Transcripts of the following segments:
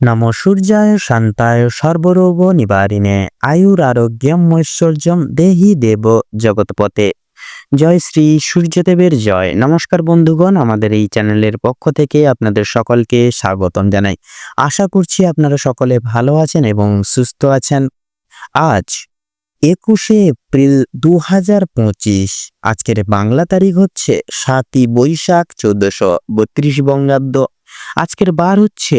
নম সূর্যায় শান্তায় সর্বরোগ নিবারিণে আয়ুর আরোগ্যম ঐশ্বর্যম দেহি দেব জগৎপতে জয় শ্রী সূর্যদেবের জয় নমস্কার বন্ধুগণ, আমাদের এই চ্যানেলের পক্ষ থেকে আপনাদের সকলকে স্বাগতম জানাই। আশা করছি আপনারা সকলে ভালো আছেন এবং সুস্থ আছেন। আজ একুশে এপ্রিল দু হাজার পঁচিশ, আজকের বাংলা তারিখ হচ্ছে সাতই বৈশাখ চোদ্দশো বত্রিশ বঙ্গাব্দ। আজকের বার হচ্ছে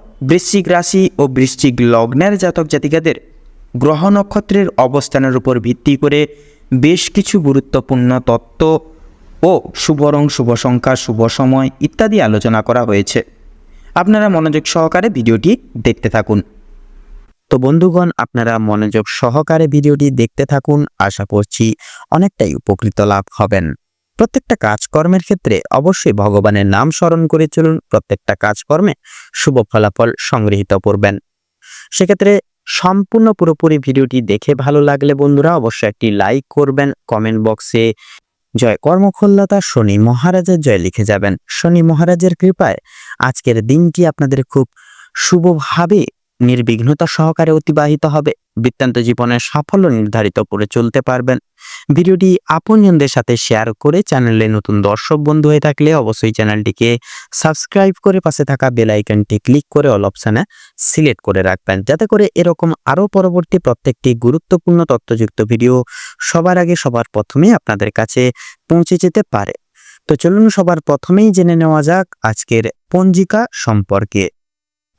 বৃশ্চিক রাশি ও বৃশ্চিক লগ্নের জাতক জাতিকাদের গ্রহ নক্ষত্রের অবস্থানের উপর ভিত্তি করে বেশ কিছু গুরুত্বপূর্ণ তত্ত্ব ও শুভ রং, শুভ সংখ্যা, শুভ সময় ইত্যাদি আলোচনা করা হয়েছে। আপনারা মনোযোগ সহকারে ভিডিওটি দেখতে থাকুন। তো বন্ধুগণ, আপনারা মনোযোগ সহকারে ভিডিওটি দেখতে থাকুন। আশা করছি অনেকটাই উপকৃত লাভ হবেন। প্রত্যেকটা কাজকর্মের ক্ষেত্রে অবশ্যই ভগবানের নাম স্মরণ করে চলুন, প্রত্যেকটা কাজকর্মে শুভ ফলাফল সংগৃহীত করবেন। সেক্ষেত্রে সম্পূর্ণ পুরোপুরি ভিডিওটি দেখে ভালো লাগলে বন্ধুরা অবশ্যই একটি লাইক করবেন, কমেন্ট বক্সে জয় কর্মক্ষল্যতা শনি মহারাজের জয় লিখে যাবেন। শনি মহারাজের কৃপায় আজকের দিনটি আপনাদের খুব শুভভাবে নির্বিঘ্নতা সহকারে অতিবাহিত হবে। বৃত্তান্ত জীবনের সাফল্য নির্ধারিত করে চলতে পারবেন। ভিডিওটি আপনজনদের সাথে শেয়ার করে চ্যানেলে নতুন দর্শক বন্ধু হয়ে থাকলে অবশ্যই চ্যানেলটিকে সাবস্ক্রাইব করে পাশে থাকা বেল আইকনটি ক্লিক করে অল অপশানে সিলেক্ট করে রাখবেন। যাতে করে এরকম আরও পরবর্তী প্রত্যেকটি গুরুত্বপূর্ণ তথ্যযুক্ত ভিডিও সবার আগে সবার প্রথমে আপনাদের কাছে পৌঁছে যেতে পারে। তো চলুন সবার প্রথমেই জেনে নেওয়া যাক আজকের পঞ্জিকা সম্পর্কে।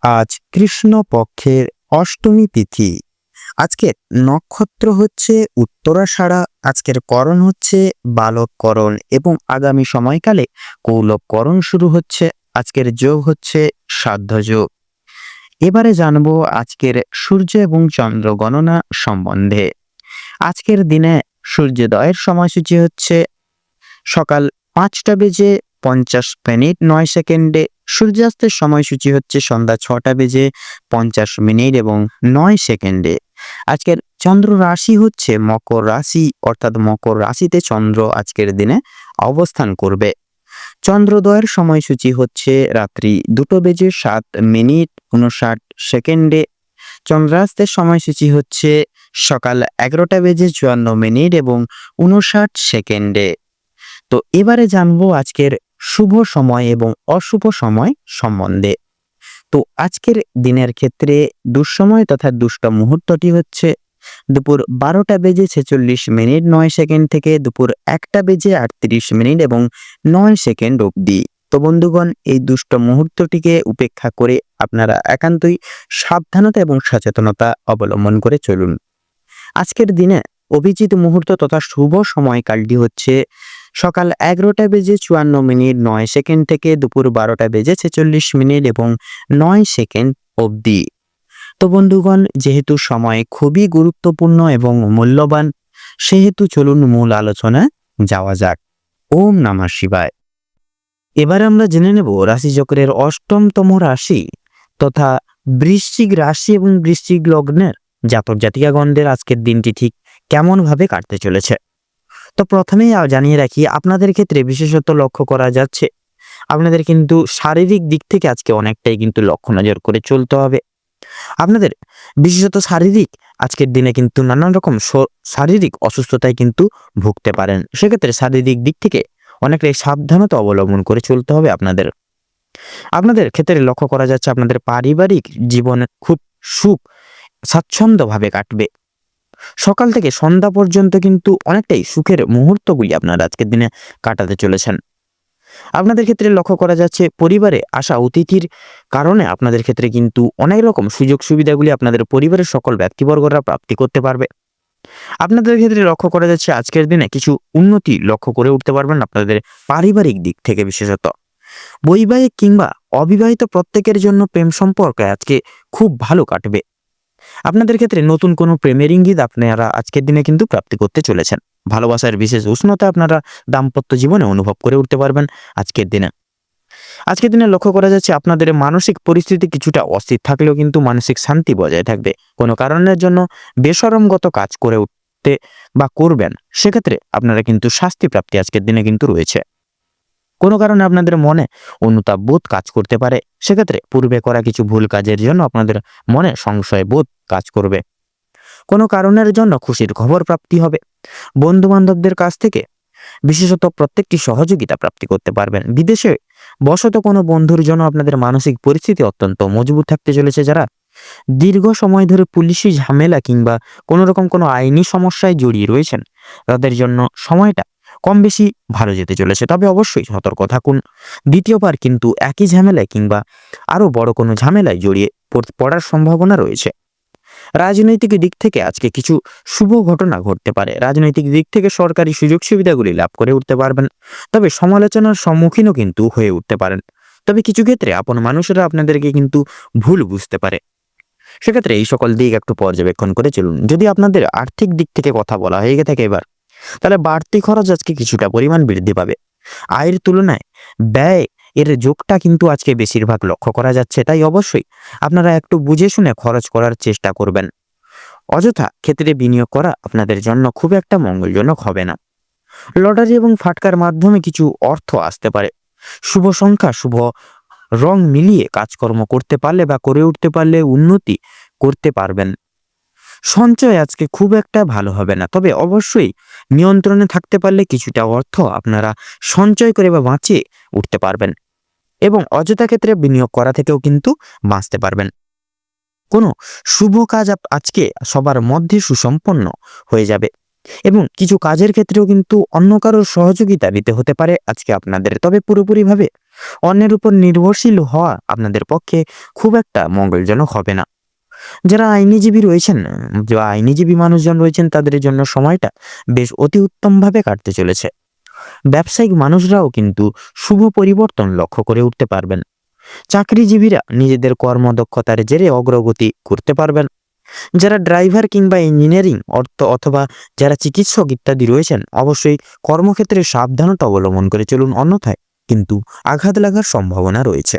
আজ কৃষ্ণ পক্ষের অষ্টমী তিথি। আজকের নক্ষত্র হচ্ছে উত্তরাষাঢ়া, আজকের করণ হচ্ছে বালককরণ এবং আগামী সময়কালে কৌলভকরণ শুরু হচ্ছে, আজকের যোগ হচ্ছে সাধ্য যোগ এবারে জানব আজকের সূর্য এবং চন্দ্র গণনা সম্বন্ধে। আজকের দিনে সূর্যোদয়ের সময়সূচি হচ্ছে সকাল পাঁচটা বেজে পঞ্চাশ মিনিট নয় সেকেন্ডে সূর্যাস্তের সময়সূচি হচ্ছে সন্ধ্যা ছটা বেজে পঞ্চাশ মিনিট এবং নয় সেকেন্ডে। আজকের চন্দ্র রাশি হচ্ছে মকর রাশি, অর্থাৎ মকর রাশিতে চন্দ্র আজকের দিনে অবস্থান করবে। চন্দ্রোদয়ের সময়সূচি হচ্ছে রাত্রি দুটো বেজে সাত মিনিট উনষাট সেকেন্ডে। চন্দ্রাস্তের সময়সূচি হচ্ছে সকাল এগারোটা বেজে চুয়ান্ন মিনিট এবং উনষাট সেকেন্ডে। তো এবারে জানব আজকের শুভ সময় এবং অশুভ সময় সম্বন্ধে। তো আজকের দিনের ক্ষেত্রে দুঃসময় তথা দুষ্ট মুহূর্তটি হচ্ছে দুপুর বারোটা বেজে ছেচল্লিশ মিনিট নয় সেকেন্ড থেকে দুপুর একটা বেজে আটত্রিশ মিনিট এবং নয় সেকেন্ড অবধি। তো বন্ধুগণ, এই দুষ্ট মুহূর্তটিকে উপেক্ষা করে আপনারা একান্তই সাবধানতা এবং সচেতনতা অবলম্বন করে চলুন। আজকের দিনে অভিজিৎ মুহূর্ত তথা শুভ সময়কালটি হচ্ছে সকাল এগারোটা বেজে চুয়ান্ন মিনিট নয় সেকেন্ড থেকে দুপুর বারোটা বেজে ছেচল্লিশ মিনিট এবং নয় সেকেন্ড অবধি। তো বন্ধুগণ, যেহেতু সময় খুবই গুরুত্বপূর্ণ এবং মূল্যবান, সেহেতু চলুন মূল আলোচনা যাওয়া যাক। ওম নমঃ শিবায়। এবার আমরা জেনে নেব রাশিচক্রের অষ্টমতম রাশি তথা বৃশ্চিক রাশি এবং বৃশ্চিক লগ্নের জাতক জাতিকাগণদের আজকের দিনটি ঠিক কেমনভাবে কাটতে চলেছে। তো প্রথমেই জানিয়ে রাখি, আপনাদের ক্ষেত্রে বিশেষত লক্ষ্য করা যাচ্ছে, আপনাদের কিন্তু শারীরিক দিক থেকে আজকে অনেকটাই কিন্তু লক্ষ্য নজর করে চলতে হবে। আপনাদের বিশেষত শারীরিক, আজকের দিনে কিন্তু নানান রকম শারীরিক অসুস্থতায় কিন্তু ভুগতে পারেন। সেক্ষেত্রে শারীরিক দিক থেকে অনেকটাই সাবধানতা অবলম্বন করে চলতে হবে আপনাদের। আপনাদের ক্ষেত্রে লক্ষ্য করা যাচ্ছে, আপনাদের পারিবারিক জীবনে খুব সুখ, স্বাচ্ছন্দ্যভাবে কাটবে। সকাল থেকে সন্ধ্যা পর্যন্ত কিন্তু অনেকটাই সুখের মুহূর্তগুলি আপনারা আজকের দিনে কাটাতে চলেছেন। আপনাদের ক্ষেত্রে লক্ষ্য করা যাচ্ছে, পরিবারে আসা অতিথির কারণে আপনাদের ক্ষেত্রে কিন্তু অনেক রকম সুযোগ সুবিধাগুলি আপনাদের পরিবারের সকল ব্যক্তিবর্গরা প্রাপ্তি করতে পারবে। আপনাদের ক্ষেত্রে লক্ষ্য করা যাচ্ছে, আজকের দিনে কিছু উন্নতি লক্ষ্য করে উঠতে পারবেন আপনাদের পারিবারিক দিক থেকে বিশেষত। বৈবাহিক কিংবা অবিবাহিত প্রত্যেকের জন্য প্রেম সম্পর্ক আজকে খুব ভালো কাটবে। আপনাদের ক্ষেত্রে নতুন কোনো প্রেমের ইঙ্গিত আপনারা আজকের দিনে কিন্তু প্রাপ্তি করতে চলেছেন। ভালোবাসার বিশেষ উষ্ণতা আপনারা দাম্পত্য জীবনে অনুভব করে উঠতে পারবেন আজকের দিনে। আজকের দিনে লক্ষ্য করা যাচ্ছে আপনাদের মানসিক পরিস্থিতি কিছুটা অস্থির থাকলেও কিন্তু মানসিক শান্তি বজায় থাকবে। কোনো কারণের জন্য বেসরমগত কাজ করে উঠতে বা করবেন, সেক্ষেত্রে আপনারা কিন্তু শাস্তি প্রাপ্তি আজকের দিনে কিন্তু রয়েছে। কোনো কারণে আপনাদের মনে অনুতাপ বোধ কাজ করতে পারে, সেক্ষেত্রে পূর্বে করা কিছু ভুল কাজের জন্য আপনাদের মনে সংশয় বোধ কাজ করবে। কোনো কারণের জন্য খুশির খবর প্রাপ্তি হবে। বন্ধু বান্ধবদের কাছ থেকে বিশেষত প্রত্যেকটি সহযোগিতা প্রাপ্তি করতে পারবেন। বিদেশে বশত কোনো বন্ধুর জন্য আপনাদের মানসিক পরিস্থিতি অত্যন্ত মজবুত থাকতে চলেছে যারা দীর্ঘ সময় ধরে পুলিশি ঝামেলা কিংবা কোনো রকম কোনো আইনি সমস্যায় জড়িয়ে রয়েছেন। তাদের জন্য সময়টা কম বেশি ভালো যেতে চলেছে। তবে অবশ্যই সতর্ক থাকুন। দ্বিতীয়বার কিন্তু একই ঝামেলায় কিংবা আরও বড় কোনো ঝামেলায় জড়িয়ে পড়- পড়ার সম্ভাবনা রয়েছে। রাজনৈতিক দিক থেকে আজকে কিছু শুভ ঘটনা ঘটতে পারে। রাজনৈতিক দিক থেকে সরকারি সুযোগ সুবিধাগুলি লাভ করে উঠতে পারবেন। তবে সমালোচনার সম্মুখীনও কিন্তু হয়ে উঠতে পারেন। তবে কিছু ক্ষেত্রে আপন মানুষেরা আপনাদেরকে কিন্তু ভুল বুঝতে পারে। সেক্ষেত্রে এই সকল দিক একটু পর্যবেক্ষণ করে চলুন। যদি আপনাদের আর্থিক দিক থেকে কথা বলা হয়ে থাকে এবার তাহলে বাড়তি খরচ আজকে কিছুটা পরিমাণ বৃদ্ধি পাবে। আয়ের তুলনায় ব্যয় এর যোগটা কিন্তু আজকে বেশিরভাগ লক্ষ্য করা যাচ্ছে, তাই অবশ্যই আপনারা একটু বুঝে শুনে খরচ করার চেষ্টা করবেন। অযথা ক্ষেত্রে বিনিয়োগ করা আপনাদের জন্য খুব একটা মঙ্গলজনক হবে না। লটারি এবং ফাটকার মাধ্যমে কিছু অর্থ আসতে পারে। শুভ সংখ্যা, শুভ রং মিলিয়ে কাজকর্ম করতে পারলে বা করে উঠতে পারলে উন্নতি করতে পারবেন। সঞ্চয় আজকে খুব একটা ভালো হবে না। তবে অবশ্যই নিয়ন্ত্রণে থাকতে পারলে কিছুটা অর্থ আপনারা সঞ্চয় করে বা বাঁচিয়ে উঠতে পারবেন এবং অযথা ক্ষেত্রে বিনিয়োগ করা থেকেও কিন্তু বাঁচতে পারবেন। কোনো শুভ কাজ আজকে সবার মধ্যে সুসম্পন্ন হয়ে যাবে এবং কিছু কাজের ক্ষেত্রেও কিন্তু অন্য কারোর সহযোগিতা নিতে হতে পারে আজকে আপনাদের। তবে পুরোপুরিভাবে অন্যের উপর নির্ভরশীল হওয়া আপনাদের পক্ষে খুব একটা মঙ্গলজনক হবে না। যারা আইনিজীবী রয়েছেন বা আইনিজীবী মানুষজন রয়েছেন, তাদের জন্য সময়টা বেশ অতি উত্তমভাবে কাটতে চলেছে। ব্যবসায়িক মানুষরাও কিন্তু শুভ পরিবর্তন লক্ষ্য করে উঠতে পারবেন। চাকরিজীবীরা নিজেদের কর্মদক্ষতার জেরে অগ্রগতি করতে পারবেন। যারা ড্রাইভার কিংবা ইঞ্জিনিয়ারিং, অর্থ অথবা যারা চিকিৎসক ইত্যাদি রয়েছেন, অবশ্যই কর্মক্ষেত্রে সাবধানতা অবলম্বন করে চলুন। অন্যথায় কিন্তু আঘাত লাগার সম্ভাবনা রয়েছে।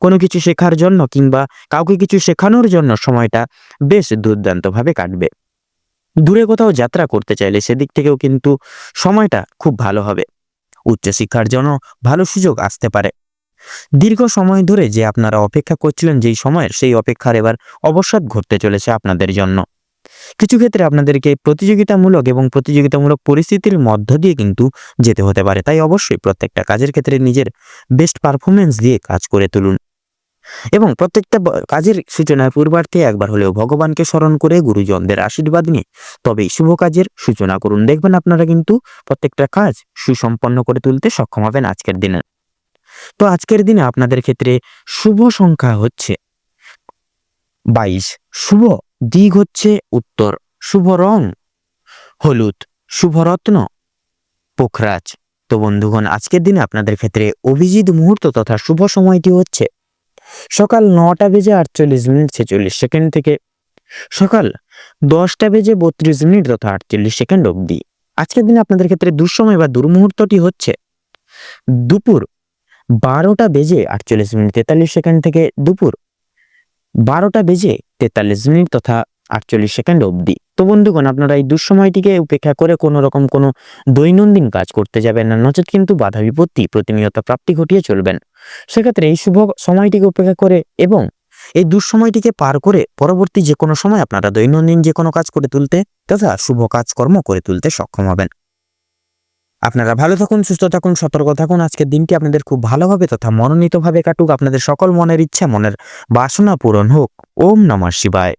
কোনো কিছু শেখার জন্য কিংবা কাউকে কিছু শেখানোর জন্য সময়টা বেশ দুর্দান্তভাবে কাটবে। দূরে কোথাও যাত্রা করতে চাইলে সেদিক থেকেও কিন্তু সময়টা খুব ভালো হবে। উচ্চশিক্ষার জন্য ভালো সুযোগ আসতে পারে। দীর্ঘ সময় ধরে যে আপনারা অপেক্ষা করছিলেন যেই সময়ের, সেই অপেক্ষার এবার অবসাদ ঘটতে চলেছে আপনাদের জন্য। কিছু ক্ষেত্রে আপনাদেরকে প্রতিযোগিতামূলক এবং প্রতিযোগিতামূলক পরিস্থিতির মধ্য দিয়ে কিন্তু যেতে হতে পারে। তাই অবশ্যই প্রত্যেকটা কাজের ক্ষেত্রে নিজের বেস্ট পারফরমেন্স দিয়ে কাজ করে তুলুন। এবং প্রত্যেকটা কাজের সূচনার পূর্বার্থে একবার হলেও ভগবানকে স্মরণ করে গুরুজনদের আশীর্বাদ নিয়ে তবেই শুভ কাজের সূচনা করুন। দেখবেন আপনারা কিন্তু প্রত্যেকটা কাজ সুসম্পন্ন করে তুলতে সক্ষম হবেন আজকের দিনে। তো আজকের দিনে আপনাদের ক্ষেত্রে শুভ সংখ্যা হচ্ছে বাইশ। শুভ দিক হচ্ছে উত্তর। শুভ রং হলুদ। শুভ রত্ন পোখরাজ। তো বন্ধুগণ, আজকের দিনে আপনাদের ক্ষেত্রে অভিজিৎ মুহূর্ত তথা শুভ সময়টি হচ্ছে সকাল নটা বেজে আটচল্লিশ মিনিট ছেচল্লিশ সেকেন্ড থেকে সকাল দশটা বেজে বত্রিশ মিনিট তথা আটচল্লিশ সেকেন্ড অবধি। আজকের দিনে আপনাদের ক্ষেত্রে দুঃসময় বা দুর্মুহূর্তটি হচ্ছে দুপুর বারোটা বেজে আটচল্লিশ মিনিট তেতাল্লিশ সেকেন্ড থেকে দুপুর বারোটা বেজে তেতাল্লিশ মিনিট তথা আটচল্লিশ সেকেন্ড অবধি। তো বন্ধুগণ, আপনারা এই দুঃসময়টিকে উপেক্ষা করে কোনো রকম কোনো দৈনন্দিন কাজ করতে যাবেন না। নচেত কিন্তু বাধা বিপত্তি, প্রতিনিয়ত প্রাপ্তি ঘটিয়ে চলবেন। সেক্ষেত্রে এই শুভ সময়টিকে উপেক্ষা করে এবং এই দুঃসময়টিকে পার করে পরবর্তী যে কোনো সময় আপনারা দৈনন্দিন যে কোনো কাজ করে তুলতে তথা শুভ কাজকর্ম করে তুলতে সক্ষম হবেন। আপনারা ভালো থাকুন, সুস্থ থাকুন, সতর্ক থাকুন। আজকের দিনটি আপনাদের খুব ভালোভাবে তথা মনোনীতভাবে কাটুক। আপনাদের সকল মনের ইচ্ছা, মনের বাসনা পূরণ হোক। ওম নমঃ শিবায়।